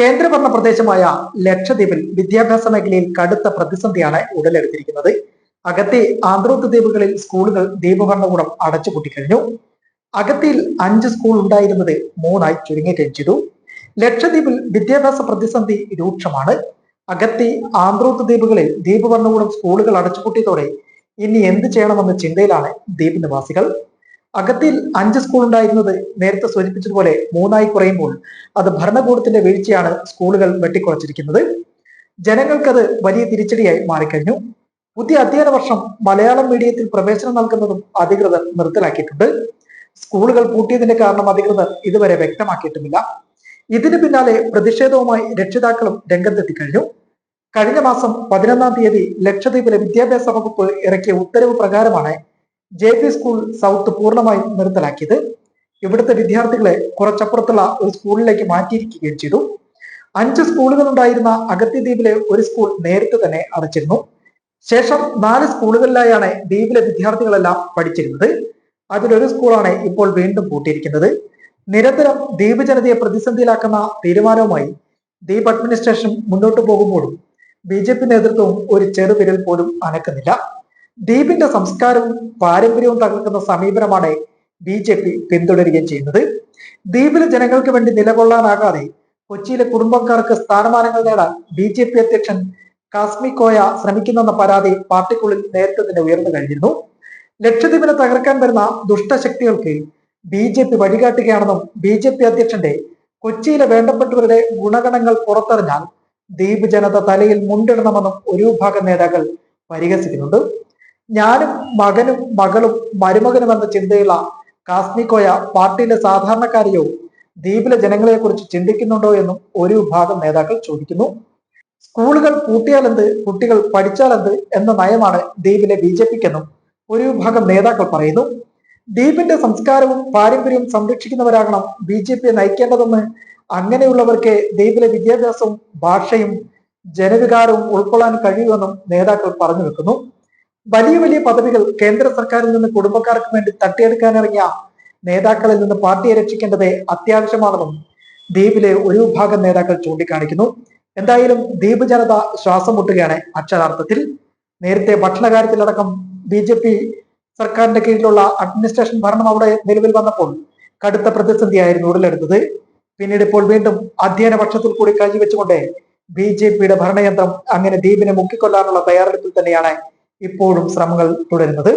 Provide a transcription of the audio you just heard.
കേന്ദ്രഭരണ പ്രദേശമായ ലക്ഷദ്വീപിൽ വിദ്യാഭ്യാസ മേഖലയിൽ കടുത്ത പ്രതിസന്ധിയാണ് ഉടലെടുത്തിരിക്കുന്നത്. അകത്തെ ആന്ധ്രോത്ത് ദ്വീപുകളിൽ സ്കൂളുകൾ ദ്വീപഭരണകൂടം അടച്ചുപൂട്ടിക്കഴിഞ്ഞു. അകത്തിയിൽ അഞ്ച് സ്കൂൾ ഉണ്ടായിരുന്നത് മൂന്നായി ചുരുങ്ങുകയും ചെയ്തു. ലക്ഷദ്വീപിൽ വിദ്യാഭ്യാസ പ്രതിസന്ധി രൂക്ഷമാണ്. അകത്തി ആന്ധ്രോത്ത് ദ്വീപുകളിൽ ദ്വീപ് ഭരണകൂടം സ്കൂളുകൾ അടച്ചുപൂട്ടിയതോടെ ഇനി എന്ത് ചെയ്യണമെന്ന ചിന്തയിലാണ് ദ്വീപ് നിവാസികൾ. അഗത്തിയിൽ അഞ്ച് സ്കൂൾ ഉണ്ടായിരുന്നത് നേരത്തെ സൂചിപ്പിച്ചതുപോലെ മൂന്നായി കുറയുമ്പോൾ അത് ഭരണകൂടത്തിന്റെ വീഴ്ചയാണ് സ്കൂളുകൾ വെട്ടിക്കുറച്ചിരിക്കുന്നത്. ജനങ്ങൾക്കത് വലിയ തിരിച്ചടിയായി മാറിക്കഴിഞ്ഞു. പുതിയ അധ്യയന വർഷം മലയാളം മീഡിയത്തിൽ പ്രവേശനം നൽകുന്നതും അധികൃതർ നിർത്തലാക്കിയിട്ടുണ്ട്. സ്കൂളുകൾ പൂട്ടിയതിന്റെ കാരണം അധികൃതർ ഇതുവരെ വ്യക്തമാക്കിയിട്ടുമില്ല. ഇതിന് പിന്നാലെ പ്രതിഷേധവുമായി രക്ഷിതാക്കളും രംഗത്തെത്തി കഴിഞ്ഞു കഴിഞ്ഞ മാസം പതിനൊന്നാം തീയതി ലക്ഷദ്വീപിലെ വിദ്യാഭ്യാസ വകുപ്പ് ഇറക്കിയ ഉത്തരവ് പ്രകാരമാണ് ജെ പി സ്കൂൾ സൗത്ത് പൂർണമായും നിർത്തലാക്കിയത്. ഇവിടുത്തെ വിദ്യാർത്ഥികളെ കുറച്ചപ്പുറത്തുള്ള ഒരു സ്കൂളിലേക്ക് മാറ്റിയിരിക്കുകയും ചെയ്തു. അഞ്ച് സ്കൂളുകൾ ഉണ്ടായിരുന്ന അഗത്തി ദ്വീപിലെ ഒരു സ്കൂൾ നേരത്തെ തന്നെ അടച്ചിരുന്നു. ശേഷം നാല് സ്കൂളുകളിലായാണ് ദ്വീപിലെ വിദ്യാർത്ഥികളെല്ലാം പഠിച്ചിരുന്നത്. അതിലൊരു സ്കൂളാണ് ഇപ്പോൾ വീണ്ടും പൂട്ടിയിരിക്കുന്നത്. നിരന്തരം ദ്വീപ് ജനതയെ പ്രതിസന്ധിയിലാക്കുന്ന തീരുമാനവുമായി ദ്വീപ് അഡ്മിനിസ്ട്രേഷൻ മുന്നോട്ട് പോകുമ്പോഴും ബി ജെ പി നേതൃത്വവും ഒരു ചെറുവിരൽ പോലും അനക്കുന്നില്ല. ദ്വീപിന്റെ സംസ്കാരവും പാരമ്പര്യവും തകർക്കുന്ന സമീപനമാണ് ബി ജെ പി പിന്തുടരുകയും ചെയ്യുന്നത്. ദ്വീപിലെ ജനങ്ങൾക്ക് വേണ്ടി നിലകൊള്ളാനാകാതെ കൊച്ചിയിലെ കുടുംബക്കാർക്ക് സ്ഥാനമാനങ്ങൾ നേടാൻ ബി ജെ പി അധ്യക്ഷൻ കാസ്മി കോയ ശ്രമിക്കുന്നെന്ന പരാതി പാർട്ടിക്കുള്ളിൽ നേരത്തെ തന്നെ ഉയർന്നു കഴിഞ്ഞിരുന്നു. ലക്ഷദ്വീപിനെ തകർക്കാൻ വരുന്ന ദുഷ്ടശക്തികൾക്ക് ബി ജെ പി വഴികാട്ടുകയാണെന്നും ബി ജെ പി അധ്യക്ഷന്റെ കൊച്ചിയിലെ വേണ്ടപ്പെട്ടവരുടെ ഗുണഗണങ്ങൾ പുറത്തറിഞ്ഞാൽ ദ്വീപ് ജനത തലയിൽ മുണ്ടിടണമെന്നും ഒരു വിഭാഗം നേതാക്കൾ പരിഹസിക്കുന്നുണ്ട്. ഞാനും മകനും മകളും മരുമകനും എന്ന ചിന്തയുള്ള കാസ്മിക്കോയ പാർട്ടിയിലെ സാധാരണക്കാരെയോ ദ്വീപിലെ ജനങ്ങളെ കുറിച്ച് ചിന്തിക്കുന്നുണ്ടോ എന്നും ഒരു വിഭാഗം നേതാക്കൾ ചോദിക്കുന്നു. സ്കൂളുകൾ പൂട്ടിയാലെന്ത് കുട്ടികൾ പഠിച്ചാലെന്ത് എന്ന നയമാണ് ദ്വീപിലെ ബി ജെ പിക്കെന്നും ഒരു വിഭാഗം നേതാക്കൾ പറയുന്നു. ദ്വീപിന്റെ സംസ്കാരവും പാരമ്പര്യവും സംരക്ഷിക്കുന്നവരാകണം ബി ജെ പിയെ നയിക്കേണ്ടതെന്ന് അങ്ങനെയുള്ളവർക്ക് ദ്വീപിലെ വിദ്യാഭ്യാസവും ഭാഷയും ജനവികാരവും ഉൾക്കൊള്ളാൻ കഴിയുമെന്നും നേതാക്കൾ പറഞ്ഞു വെക്കുന്നു. വലിയ വലിയ പദവികൾ കേന്ദ്ര സർക്കാരിൽ നിന്ന് കുടുംബക്കാർക്ക് വേണ്ടി തട്ടിയെടുക്കാനിറങ്ങിയ നേതാക്കളിൽ നിന്ന് പാർട്ടിയെ രക്ഷിക്കേണ്ടത് അത്യാവശ്യമാണെന്നും ദ്വീപിലെ ഒരു വിഭാഗം നേതാക്കൾ ചൂണ്ടിക്കാണിക്കുന്നു. എന്തായാലും ദ്വീപ് ജനത ശ്വാസം മുട്ടുകയാണ് അക്ഷരാർത്ഥത്തിൽ. നേരത്തെ ഭക്ഷണകാര്യത്തിലടക്കം ബി ജെ പി സർക്കാരിന്റെ കീഴിലുള്ള അഡ്മിനിസ്ട്രേഷൻ ഭരണം അവിടെ നിലവിൽ വന്നപ്പോൾ കടുത്ത പ്രതിസന്ധിയായിരുന്നു ഉടലെടുത്തത് പിന്നീട് ഇപ്പോൾ വീണ്ടും അധ്യയന പക്ഷത്തിൽ കൂടി കഴിവെച്ചുകൊണ്ട് ബി ജെ പിയുടെ ഭരണയന്ത്രം അങ്ങനെ ദ്വീപിനെ മുക്കിക്കൊല്ലാനുള്ള തയ്യാറെടുപ്പിൽ തന്നെയാണ് ഇപ്പോഴും ശ്രമങ്ങൾ തുടരുന്നത്.